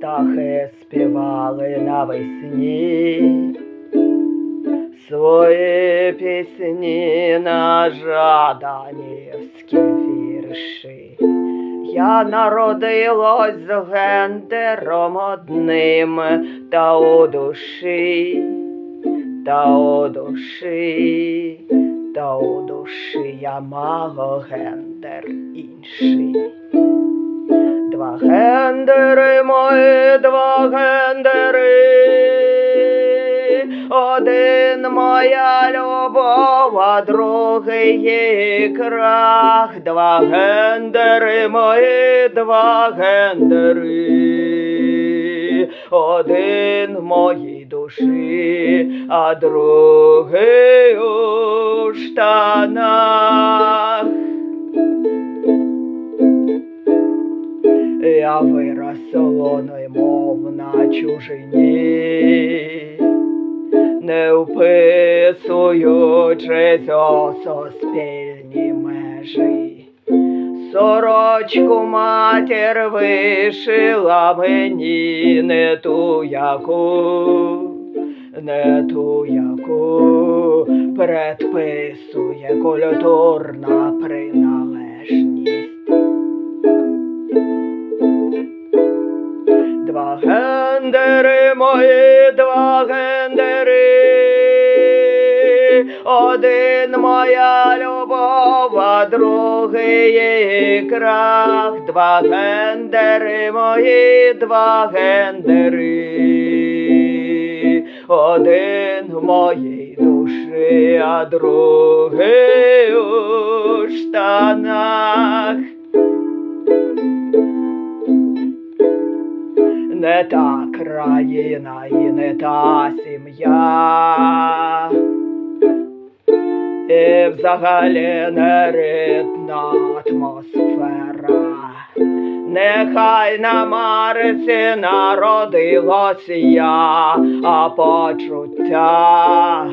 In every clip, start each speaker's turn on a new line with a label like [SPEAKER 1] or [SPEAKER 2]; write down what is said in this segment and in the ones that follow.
[SPEAKER 1] птахи співали навесні свої пісні на жаданівські вірші. Я народилась з гендером одним, та у душі, та у душі, та у душі я мало гендер інший. Гендери мої, два гендери. Один моя любов, а другий крах. Два гендери мої, два гендери. Один в моїй душі, а другий у штанах. Я вирос солоною, мов на чужині, не вписуючись у суспільні межі. Сорочку матір вишила мені не ту, яку, не ту, яку предписує культурна приналежність. Два гендери мої, два гендери. Один моя любов, а другий крах. Два гендери мої, два гендери. Один в моїй душі, а другий у штанах. Не та країна і не та сім'я. І взагалі не ритна атмосфера. Нехай на Марсі народилась я, а почуття,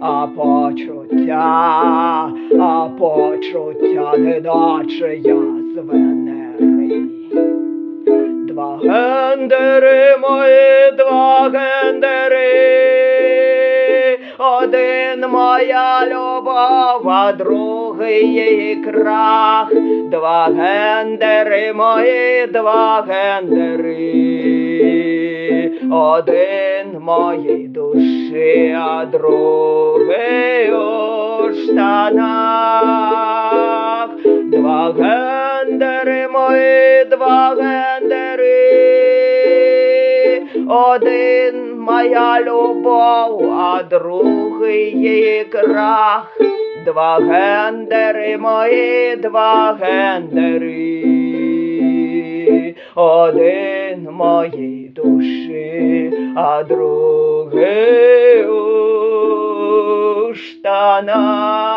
[SPEAKER 1] а почуття, а почуття, неначе я з Венери. Два гендери мої, два гендери. Один моя любов, а другий крах. Два гендери мої, два гендери. Один моїй душі, а другий у штанах. Два гендери. Один моя любов, а другий крах. Два гендери мої, два гендери. Один моїй душі, а другий у штанах.